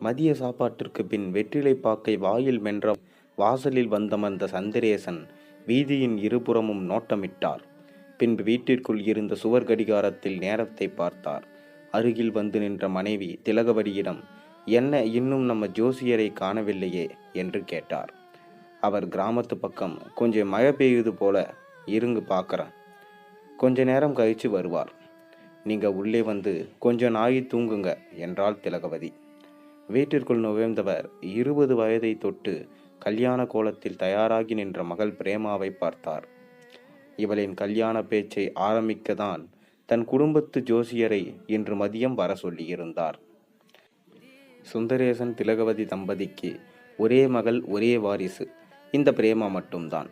மதிய சாப்பாட்டிற்கு பின் வெற்றிலை பாக்கை வாயில் மென்ற வாசலில் வந்தமர்ந்த சந்திரேசன் வீதியின் இருபுறமும் நோட்டமிட்டார். பின்பு வீட்டிற்குள் இருந்த சுவர் கடிகாரத்தில் நேரத்தை பார்த்தார். அருகில் வந்து நின்ற மனைவி திலகவடியிடம் என்ன இன்னும் நம்ம ஜோசியரை காணவில்லையே? என்று கேட்டார். அவர் கிராமத்து பக்கம் கொஞ்சம் மழை பெய்யுது போல. இருங்கு பார்க்குறேன் கொஞ்ச நேரம் கழித்து வருவார். நீங்கள் உள்ளே வந்து கொஞ்சம் நாயி தூங்குங்க என்றாள் திலகவதி. வீட்டிற்குள் நுழைந்தவர் இருபது வயதை தொட்டு கல்யாண கோலத்தில் தயாராகி நின்ற மகள் பிரேமாவை பார்த்தார். இவளின் கல்யாண பேச்சை ஆரம்பிக்கதான் தன் குடும்பத்து ஜோசியரை இன்று மதியம் வர சொல்லியிருந்தார். சுந்தரேசன் திலகவதி தம்பதிக்கு ஒரே மகள் ஒரே வாரிசு. இந்த பிரேமா மட்டும்தான்.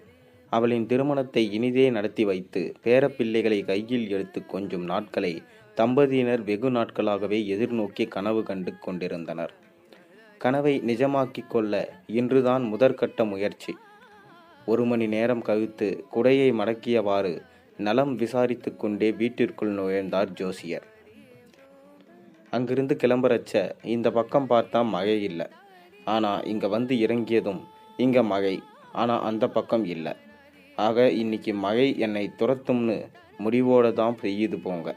அவளின் திருமணத்தை இனிதே நடத்தி வைத்து பேரப்பிள்ளைகளை கையில் எடுத்து கொஞ்சம் நாட்களை தம்பதியினர் வெகு நாட்களாகவே எதிர்நோக்கி கனவு கண்டு கொண்டிருந்தனர். கனவை நிஜமாக்கிக் கொள்ள இன்றுதான் முதற்கட்ட முயற்சி. ஒரு மணி நேரம் கழித்து குடையை மடக்கியவாறு நலம் விசாரித்து கொண்டே வீட்டிற்குள் நுழைந்தார் ஜோசியர். அங்கிருந்து கிளம்புறச்ச இந்த பக்கம் பார்த்தா மழை இல்லை. ஆனால் இங்கே வந்து இறங்கியதும் இங்கே மழை. ஆனால் அந்த பக்கம் இல்லை. ஆக இன்னைக்கு மழை என்னை துரத்தும்னு முடிவோடு தான் பெய்யுது போங்க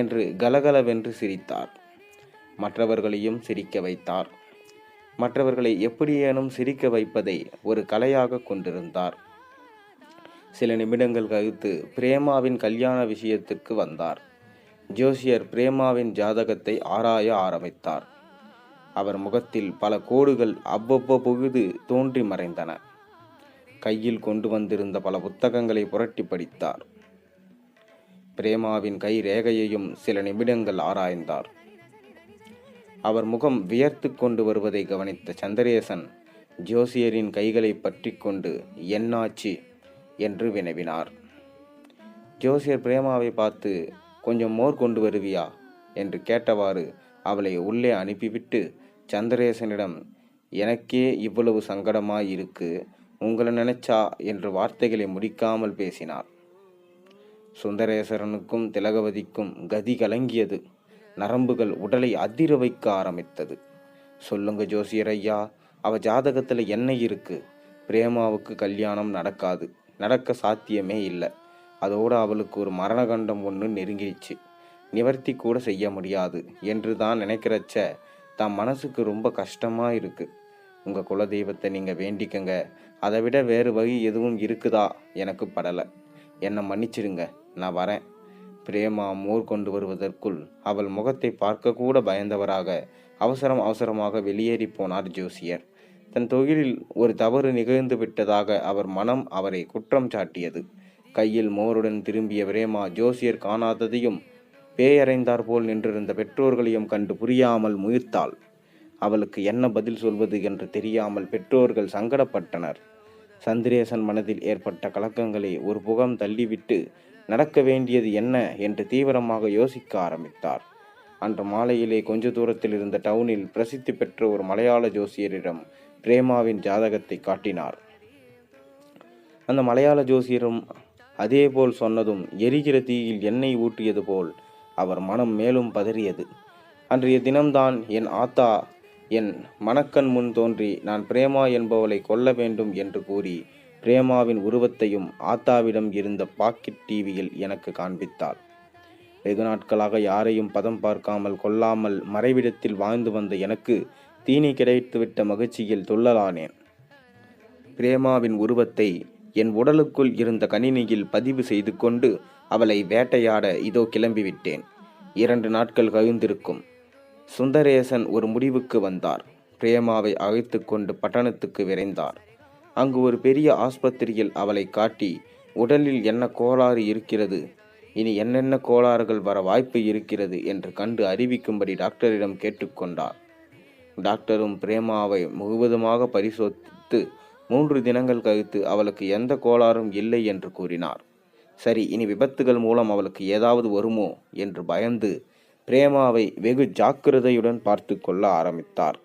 என்று கலகலவென்று சிரித்தார். மற்றவர்களையும் சிரிக்க வைத்தார். மற்றவர்களை எப்படியேனும் சிரிக்க வைப்பதை ஒரு கலையாக கொண்டிருந்தார். சில நிமிடங்கள் கழித்து பிரேமாவின் கல்யாண விஷயத்துக்கு வந்தார். ஜோசியர் பிரேமாவின் ஜாதகத்தை ஆராய ஆரம்பித்தார். அவர் முகத்தில் பல கோடுகள் அவ்வப்பொழுது தோன்றி மறைந்தன. கையில் கொண்டு வந்திருந்த பல புத்தகங்களை புரட்டி படித்தார். பிரேமாவின் கை ரேகையையும் சில நிமிடங்கள் ஆராய்ந்தார். அவர் முகம் வியர்த்து கொண்டு வருவதை கவனித்த சந்திரேசன் ஜோசியரின் கைகளை பற்றி கொண்டு என்னாச்சு? என்று வினவினார். ஜோசியர் பிரேமாவை பார்த்து கொஞ்சம் மோர் கொண்டு வருவியா? என்று கேட்டவாறு அவளை உள்ளே அனுப்பிவிட்டு சந்திரேசனிடம் எனக்கே இவ்வளவு சங்கடமாயிருக்கு. உங்களை நினைச்சா? என்று வார்த்தைகளை முடிக்காமல் பேசினார். சுந்தரேசரனுக்கும் திலகவதிக்கும் கதி கலங்கியது. நரம்புகள் உடலை அதிர வைக்க ஆரம்பித்தது. சொல்லுங்க ஜோசியர் ஐயா அவ ஜாதகத்துல என்ன இருக்கு? பிரேமாவுக்கு கல்யாணம் நடக்காது. நடக்க சாத்தியமே இல்லை. அதோடு அவளுக்கு ஒரு மரணகண்டம் ஒன்று நெருங்கிடுச்சு நிவர்த்தி கூட செய்ய முடியாது. என்று தான் நினைக்கிறச்ச தான் மனசுக்கு ரொம்ப கஷ்டமாக இருக்கு. உங்கள் குலதெய்வத்தை நீங்கள் வேண்டிக்கங்க. அதை விட வேறு வழி எதுவும் இருக்குதா? எனக்கு படலை. என்னை மன்னிச்சிடுங்க நான் வரேன். பிரேமா மோர் கொண்டு வருவதற்குள் அவள் முகத்தை பார்க்கக்கூட பயந்தவராக அவசரம் அவசரமாக வெளியேறி போனார் ஜோசியர். தன் தொழிலில் ஒரு தவறு நிகழ்ந்து விட்டதாக அவர் மனம் அவரை குற்றம் சாட்டியது. கையில் மோருடன் திரும்பிய பிரேமா ஜோசியர் காணாததையும் பேயறைந்தார் போல் நின்றிருந்த பெற்றோர்களையும் கண்டு புரியாமல் முயர்த்தாள். அவளுக்கு என்ன பதில் சொல்வது என்று தெரியாமல் பெற்றோர்கள் சங்கடப்பட்டனர். சந்திரேசன் மனதில் ஏற்பட்ட கலக்கங்களை ஒரு புகம் தள்ளிவிட்டு நடக்க வேண்டியது என்ன என்று தீவிரமாக யோசிக்க ஆரம்பித்தார். அன்று மாலையிலே கொஞ்ச தூரத்தில் இருந்த டவுனில் பிரசித்தி பெற்ற ஒரு மலையாள ஜோசியரிடம் பிரேமாவின் ஜாதகத்தை காட்டினார். அந்த மலையாள ஜோசியரும் அதேபோல் சொன்னதும் எரிகிற தீயில் எண்ணெய் ஊற்றியது போல் அவர் மனம் மேலும் பதறியது. அன்றைய தினம்தான் என் ஆத்தா என் மணக்கண் முன் தோன்றி நான் பிரேமா என்பவளை கொல்ல வேண்டும் என்று கூறி பிரேமாவின் உருவத்தையும் ஆத்தாவிடம் இருந்த பாக்கெட் டிவியில் எனக்கு காண்பித்தாள். வெகு நாட்களாக யாரையும் பதம் பார்க்காமல் கொல்லாமல் மறைவிடத்தில் வாழ்ந்து வந்த எனக்கு தீனி கிடைத்துவிட்ட மகிழ்ச்சியில் துள்ளலானேன். பிரேமாவின் உருவத்தை என் உடலுக்குள் இருந்த கணினியில் பதிவு செய்து கொண்டு அவளை வேட்டையாட இதோ கிளம்பிவிட்டேன். இரண்டு நாட்கள் கவிழ்ந்திருக்கும் சுந்தரேசன் ஒரு முடிவுக்கு வந்தார். பிரேமாவை அழைத்து கொண்டு பட்டணத்துக்கு விரைந்தார். அங்கு ஒரு பெரிய ஆஸ்பத்திரியில் அவளை காட்டி உடலில் என்ன கோளாறு இருக்கிறது? இனி என்னென்ன கோளாறுகள் வர வாய்ப்பு இருக்கிறது? என்று கண்டு அறிவிக்கும்படி டாக்டரிடம் கேட்டுக்கொண்டார். டாக்டரும் பிரேமாவை முழுவதுமாக பரிசோதித்து மூன்று தினங்கள் கழித்து அவளுக்கு எந்த கோளாறும் இல்லை என்று கூறினார். சரி இனி விபத்துகள் மூலம் அவளுக்கு ஏதாவது வருமோ? என்று பயந்து பிரேமாவை வெகு ஜாக்கிரதையுடன் பார்த்து கொள்ள ஆரம்பித்தார்.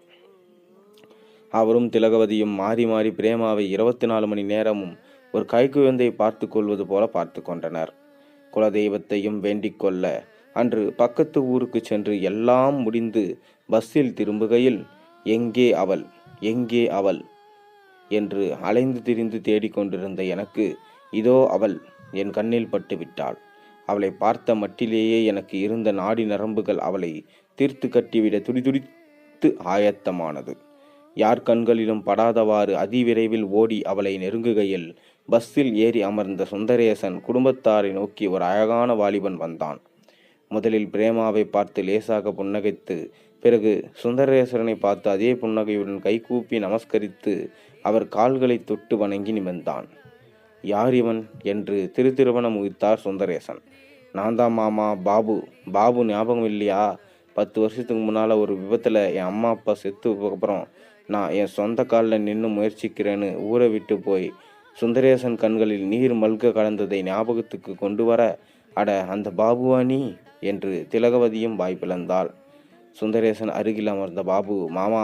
அவரும் திலகவதியும் மாறி மாறி பிரேமாவை இருபத்தி நாலு மணி நேரமும் ஒரு கைக்குழந்தை பார்த்து கொள்வது போல பார்த்து கொண்டனர். குலதெய்வத்தையும் வேண்டிக் கொள்ள அன்று பக்கத்து ஊருக்கு சென்று எல்லாம் முடிந்து பஸ்ஸில் திரும்புகையில் எங்கே அவள்? எங்கே அவள் என்று அலைந்து திரிந்து தேடிக்கொண்டிருந்த எனக்கு இதோ அவள் என் கண்ணில் பட்டு விட்டாள். அவளை பார்த்த மட்டிலேயே எனக்கு இருந்த நாடி நரம்புகள் அவளை தீர்த்து கட்டிவிட துடிதுடித்து ஆயத்தமானது. யார் கண்களிலும் படாதவாறு அதிவிரைவில் ஓடி அவளை நெருங்குகையில் பஸ்ஸில் ஏறி அமர்ந்த சுந்தரேசன் குடும்பத்தாரை நோக்கி ஒரு அழகான வாலிபன் வந்தான். முதலில் பிரேமாவை பார்த்து லேசாக புன்னகைத்து பிறகு சுந்தரேஸ்வரனை பார்த்து அதே புன்னகையுடன் கைகூப்பி நமஸ்கரித்து அவர் கால்களை தொட்டு வணங்கி நிமிர்ந்தான். யார் இவன்? என்று திருத்திருவனம் முகித்தார் சுந்தரேசன். நான் தான் மாமா பாபு. பாபு ஞாபகம் இல்லையா பத்து வருஷத்துக்கு முன்னால் ஒரு விபத்தில் என் அம்மா அப்பா செத்துக்கு அப்புறம் நான் என் சொந்த காலில் நின்று முயற்சிக்கிறேன்னு ஊரை விட்டு போய் சுந்தரேசன் கண்களில் நீர் மல்க கலந்ததை ஞாபகத்துக்கு கொண்டு வர அட அந்த பாபுவா நீ? என்று திலகவதியும் வாய்ப்பிழந்தாள் சுந்தரேசன் அருகில் அமர்ந்த பாபு மாமா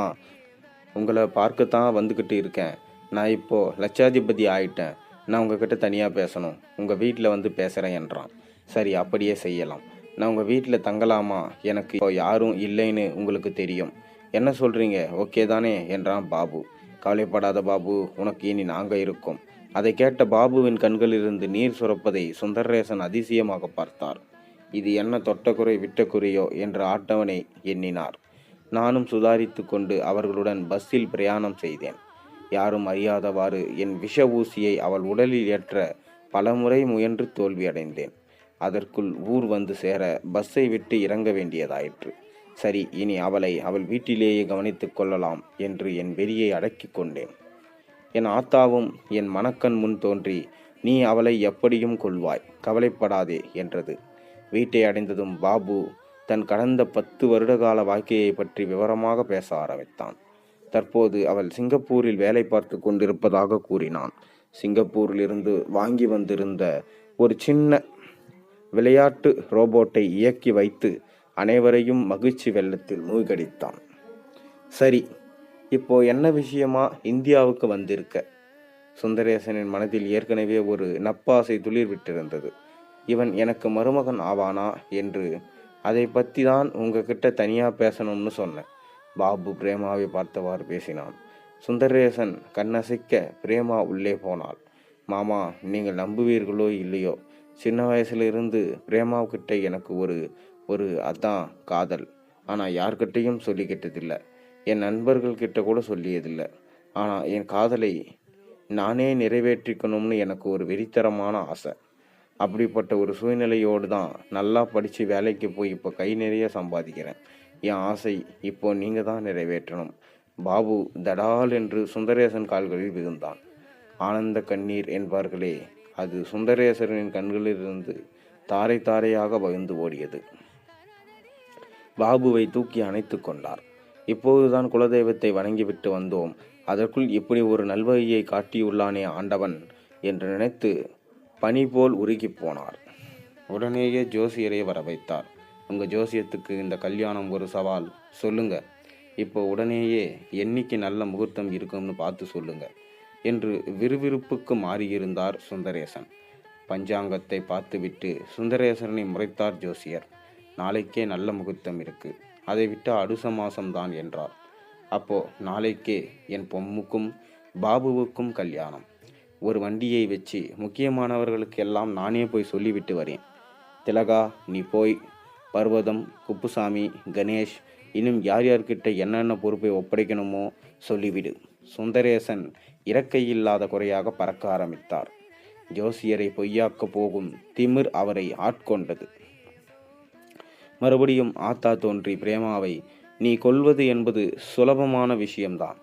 உங்களை பார்க்கத்தான் வந்துக்கிட்டு இருக்கேன். நான் இப்போது லட்சாதிபதி ஆயிட்டேன். நான் உங்ககிட்ட தனியாக பேசணும். உங்கள் வீட்டில் வந்து பேசுகிறேன் என்றான். சரி அப்படியே செய்யலாம். நான் உங்கள் வீட்டில் தங்கலாமா? எனக்கு இப்போ யாரும் இல்லைன்னு உங்களுக்கு தெரியும். என்ன சொல்கிறீங்க ஓகே தானே என்றான் பாபு. கவலைப்படாத பாபு உனக்கு இனி நாங்கள் இருக்கோம். அதை கேட்ட பாபுவின் கண்களிலிருந்து நீர் சுரப்பதை சுந்தரேசன் அதிசயமாக பார்த்தார். இது என்ன தொட்டக்குறை விட்டக்குறையோ என்று ஆட்டவனை எண்ணினார். நானும் சுதாரித்து கொண்டு அவர்களுடன் பஸ்ஸில் பிரயாணம் செய்தேன். யாரும் அறியாதவாறு என் விஷ ஊசியை அவள் உடலில் ஏற்ற பலமுறை முயன்று தோல்வியடைந்தேன். அதற்குள் ஊர் வந்து சேர பஸ்ஸை விட்டு இறங்க வேண்டியதாயிற்று. சரி இனி அவளை அவள் வீட்டிலேயே கவனித்துக் கொள்ளலாம் என்று என் வெறியை அடக்கிக் கொண்டேன். என் ஆத்தாவும் என் மனக்கண் முன் தோன்றி நீ அவளை எப்படியும் கொள்வாய் கவலைப்படாதே என்றது. வீட்டை அடைந்ததும் பாபு தன் கடந்த பத்து வருடகால வாழ்க்கையை பற்றி விவரமாக பேச ஆரம்பித்தான். தற்போது அவள் சிங்கப்பூரில் வேலை பார்த்து கொண்டிருப்பதாக கூறினான். சிங்கப்பூரிலிருந்து வாங்கி வந்திருந்த ஒரு சின்ன விளையாட்டு ரோபோட்டை இயக்கி வைத்து அனைவரையும் மகிழ்ச்சி வெள்ளத்தில் மூழ்கடித்தான். சரி இப்போ என்ன விஷயமா இந்தியாவுக்கு வந்திருக்க? சுந்தரேசனின் மனதில் ஏற்கனவே ஒரு நப்பாசை துளிர் விட்டிருந்தது இவன் எனக்கு மருமகன் ஆவானா என்று அதை பற்றி தான் உங்ககிட்ட தனியாக பேசணும்னு சொன்னேன். பாபு பிரேமாவை பார்த்தவாறு பேசினான். சுந்தரேசன் கண்ணசைக்க பிரேமா உள்ளே போனாள். மாமா நீங்கள் நம்புவீர்களோ இல்லையோ? சின்ன வயசுலேருந்து பிரேமாவுக்கிட்ட எனக்கு ஒரு ஒரு அதான் காதல். ஆனால் யார்கிட்டையும் சொல்லிக்கிட்டதில்லை என் நண்பர்கள்கிட்ட கூட சொல்லியதில்லை. ஆனால் என் காதலை நானே நிறைவேற்றிக்கணும்னு எனக்கு ஒரு வெறித்தரமான ஆசை. அப்படிப்பட்ட ஒரு சூழ்நிலையோடு தான் நல்லா படித்து வேலைக்கு போய் இப்போ கை நிறைய சம்பாதிக்கிறேன். என் ஆசை இப்போ நீங்கள் தான் நிறைவேற்றணும். பாபு தடால் என்று சுந்தரேசன் கால்களில் விழுந்தான். ஆனந்த கண்ணீர் என்பார்களே அது சுந்தரேசரின் கண்களிலிருந்து தாரை தாரையாக பகிர்ந்து ஓடியது. பாபுவை தூக்கி அணைத்து கொண்டார். இப்போதுதான் குலதெய்வத்தை வணங்கிவிட்டு வந்தோம். அதற்குள் இப்படி ஒரு நல்வழியை காட்டியுள்ளானே ஆண்டவன் என்று நினைத்து பனி போல் உருகிப் போனார். உடனேயே ஜோசியரை வர வைத்தார் உங்க ஜோசியத்துக்கு இந்த கல்யாணம் ஒரு சவால். சொல்லுங்க. இப்போ உடனேயே என்னைக்கு நல்ல முகூர்த்தம் இருக்கும்னு பார்த்து சொல்லுங்க என்று விறுவிறுப்புக்கு மாறியிருந்தார் சுந்தரேசன். பஞ்சாங்கத்தை பார்த்துவிட்டு சுந்தரேசனை முறைத்தார் ஜோசியர். நாளைக்கே நல்ல முகூர்த்தம் இருக்கு. அதை விட்டு அடுச மாசம்தான் என்றார் அப்போ நாளைக்கே என் பொம்முக்கும் பாபுவுக்கும் கல்யாணம். ஒரு வண்டியை வச்சு முக்கியமானவர்களுக்கு எல்லாம் நானே போய் சொல்லிவிட்டு வரேன். திலகா நீ போய் பர்வதம் குப்புசாமி கணேஷ் இன்னும் யார் யார்கிட்ட என்னென்ன பொறுப்பை ஒப்படைக்கணுமோ சொல்லிவிடு. சுந்தரேசன் இறக்கையில்லாத குறையாக பறக்க ஆரம்பித்தார். ஜோசியரை பொய்யாக்க போகும் திமிர் அவரை ஆட்கொண்டது. மறுபடியும் ஆத்தா தோன்றி பிரேமாவை நீ கொல்வது என்பது சுலபமான விஷயம்தான்.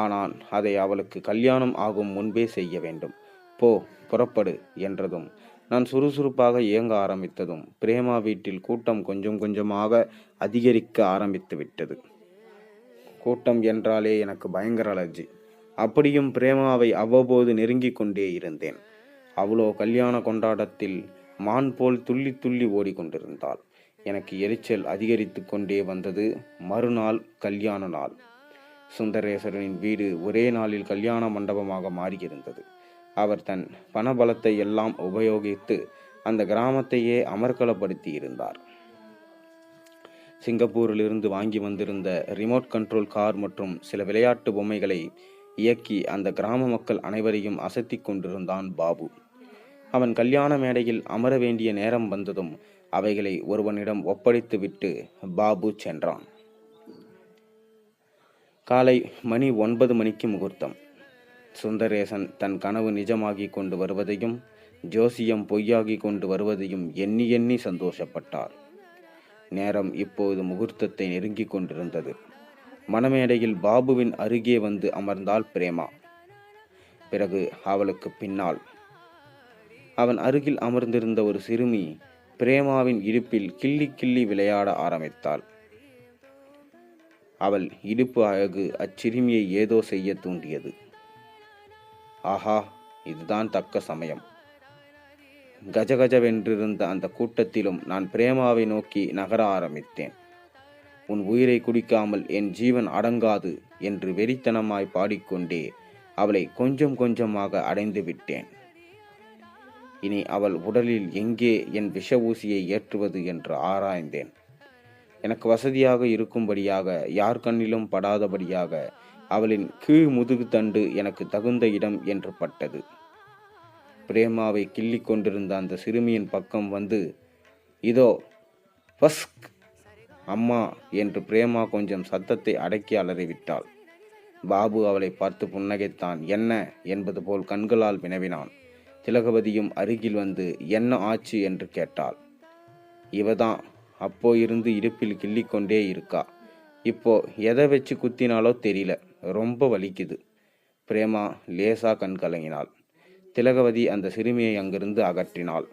ஆனால் அதை அவளுக்கு கல்யாணம் ஆகும் முன்பே செய்ய வேண்டும். போ புறப்படு என்றதும் நான் சுறுசுறுப்பாக இயங்க ஆரம்பித்ததும் பிரேமா வீட்டில் கூட்டம் கொஞ்சம் கொஞ்சமாக அதிகரிக்க ஆரம்பித்து விட்டது. கூட்டம் என்றாலே எனக்கு பயங்கர அலர்ஜி. அப்படியும் பிரேமாவை அவ்வப்போது நெருங்கிக் கொண்டே இருந்தேன். அவ்வளோ கல்யாண கொண்டாட்டத்தில் மான் போல் துள்ளி துள்ளி ஓடிக்கொண்டிருந்தாள். எனக்கு எரிச்சல் அதிகரித்து கொண்டே வந்தது. மறுநாள் கல்யாண நாள். சுந்தரேசரின் வீடு ஒரே நாளில் கல்யாண மண்டபமாக மாறியிருந்தது. அவர் தன் பணபலத்தை எல்லாம் உபயோகித்து அந்த கிராமத்தையே அமர்க்கலப்படுத்தி இருந்தார் சிங்கப்பூரிலிருந்து வாங்கி வந்திருந்த ரிமோட் கண்ட்ரோல் கார் மற்றும் சில விளையாட்டு பொம்மைகளை இயக்கி அந்த கிராம மக்கள் அனைவரையும் அசத்தி கொண்டிருந்தான் பாபு. அவன் கல்யாண மேடையில் அமர வேண்டிய நேரம் வந்ததும் அவைகளை ஒருவனிடம் ஒப்படைத்துவிட்டு பாபு சென்றான். காலை மணி ஒன்பது மணிக்கு முகூர்த்தம். சுந்தரேசன் தன் கனவு நிஜமாகிக் கொண்டு வருவதையும் ஜோசியம் பொய்யாகிக் கொண்டு வருவதையும் எண்ணி எண்ணி சந்தோஷப்பட்டார். நேரம் இப்போது முகூர்த்தத்தை நெருங்கிக் கொண்டிருந்தது. மணமேடையில் பாபுவின் அருகே வந்து அமர்ந்தாள் பிரேமா. பிறகு அவளுக்கு பின்னால் அவன் அருகில் அமர்ந்திருந்த ஒரு சிறுமி பிரேமாவின் இடுப்பில் கிள்ளி கிள்ளி விளையாட ஆரம்பித்தாள். அவள் இடுப்பு அழகு அச்சிறுமியை ஏதோ செய்ய தூண்டியது. ஆஹா இதுதான் தக்க சமயம். கஜகஜவென்றிருந்த அந்த கூட்டத்திலும் நான் பிரேமாவை நோக்கி நகர ஆரம்பித்தேன். உன் உயிரை குடிக்காமல் என் ஜீவன் அடங்காது என்று வெறித்தனமாய் பாடிக்கொண்டே அவளை கொஞ்சம் கொஞ்சமாக அடைந்து விட்டேன். இனி அவள் உடலில் எங்கே என் விஷ ஊசியை ஏற்றுவது என்று ஆராய்ந்தேன். எனக்கு வசதியாக இருக்கும்படியாக யார் கண்ணிலும் படாதபடியாக அவளின் கீழ் முதுகு தண்டு எனக்கு தகுந்த இடம் என்று பட்டது. பிரேமாவை கிள்ளி கொண்டிருந்த அந்த சிறுமியின் பக்கம் வந்து இதோ பஸ்க் அம்மா என்று பிரேமா கொஞ்சம் சத்தத்தை அடக்கி அலறிவிட்டாள். பாபு அவளை பார்த்து புன்னகைத்தான். என்ன? என்பது போல் கண்களால் வினவினான். திலகவதியும் அருகில் வந்து என்ன ஆச்சு? என்று கேட்டாள். இவதான். அப்போ இருந்து இடுப்பில் கிள்ளிக்கொண்டே இருக்கா. இப்போ எதை வச்சு குத்தினாலோ தெரியல. ரொம்ப வலிக்குது. பிரேமா லேசா கண் கலங்கினாள். திலகவதி அந்த சிறுமியை அங்கிருந்து அகற்றினாள்.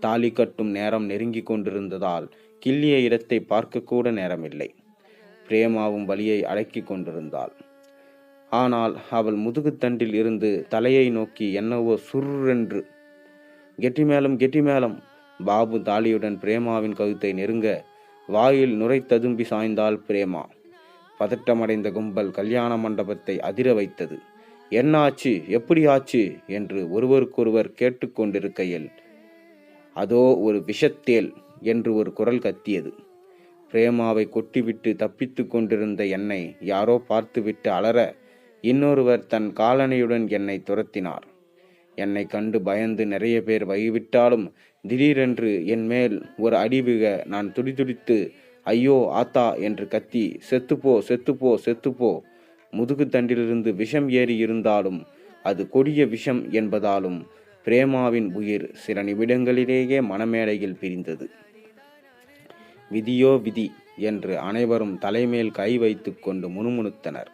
தாலி கட்டும் நேரம் நெருங்கி கொண்டிருந்ததால் கிள்ளிய இடத்தை பார்க்கக்கூட நேரமில்லை. பிரேமாவும் வலியை அடக்கி கொண்டிருந்தாள். ஆனால் அவள் முதுகுத்தண்டில் இருந்து தலையை நோக்கி என்னவோ சுர்ரென்று கெட்டி மேளம் கெட்டி மேளம். பாபு தாலியுடன் பிரேமாவின் கழுத்தை நெருங்க வாயில் நுரை ததும்பி சாய்ந்தாள் பிரேமா. பதட்டமடைந்த கும்பல் கல்யாண மண்டபத்தை அதிர வைத்தது. என்ன ஆச்சு? எப்படி ஆச்சு? என்று ஒருவருக்கொருவர் கேட்டுக்கொண்டிருக்கையில் அதோ ஒரு விஷத்தேல் என்று ஒரு குரல் கத்தியது. பிரேமாவை கொட்டிவிட்டு தப்பித்து கொண்டிருந்த என்னை யாரோ பார்த்துவிட்டு அலற இன்னொருவர் தன் காலணியுடன் என்னை துரத்தினார். என்னை கண்டு பயந்து நிறைய பேர் வகிவிட்டாலும் திடீரென்று என் மேல் ஒரு அடிவிக நான் துடிதுடித்து ஐயோ ஆத்தா என்று கத்தி செத்துப்போ செத்துப்போ செத்துப்போ முதுகு தண்டிலிருந்து விஷம் ஏறி இருந்தாலும் அது கொடிய விஷம் என்பதாலும் பிரேமாவின் உயிர் சில நிமிடங்களிலேயே மணமேடையில் பிரிந்தது. விதியோ விதி என்று அனைவரும் தலைமேல் கை வைத்து கொண்டு முணுமுணுத்தனர்.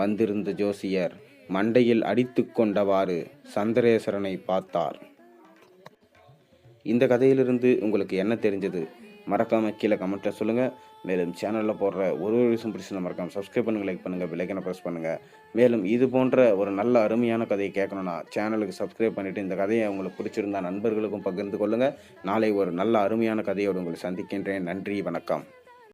வந்திருந்த ஜோசியர் மண்டையில் அடித்து கொண்டவாறு சந்திரேஸ்வரனை பார்த்தார். இந்த கதையிலிருந்து உங்களுக்கு என்ன தெரிஞ்சது? மறக்காமல் கீழே கமெண்ட்டில் சொல்லுங்கள் மேலும் சேனலில் போடுற ஒரு ஒரு விஷயம் பிடிச்சி மறக்காமல் சப்ஸ்கிரைப் பண்ணுங்கள் லைக் பண்ணுங்கள் விலைக்கனை ப்ரெஸ் பண்ணுங்கள் மேலும் இது போன்ற ஒரு நல்ல அருமையான கதையை கேட்கணுன்னா சேனலுக்கு சப்ஸ்கிரைப் பண்ணிவிட்டு இந்த கதையை உங்களுக்கு பிடிச்சிருந்தா நண்பர்களுக்கும் பகிர்ந்து கொள்ளுங்கள் நாளை ஒரு நல்ல அருமையான கதையோடு உங்களை சந்திக்கின்றேன். நன்றி வணக்கம்.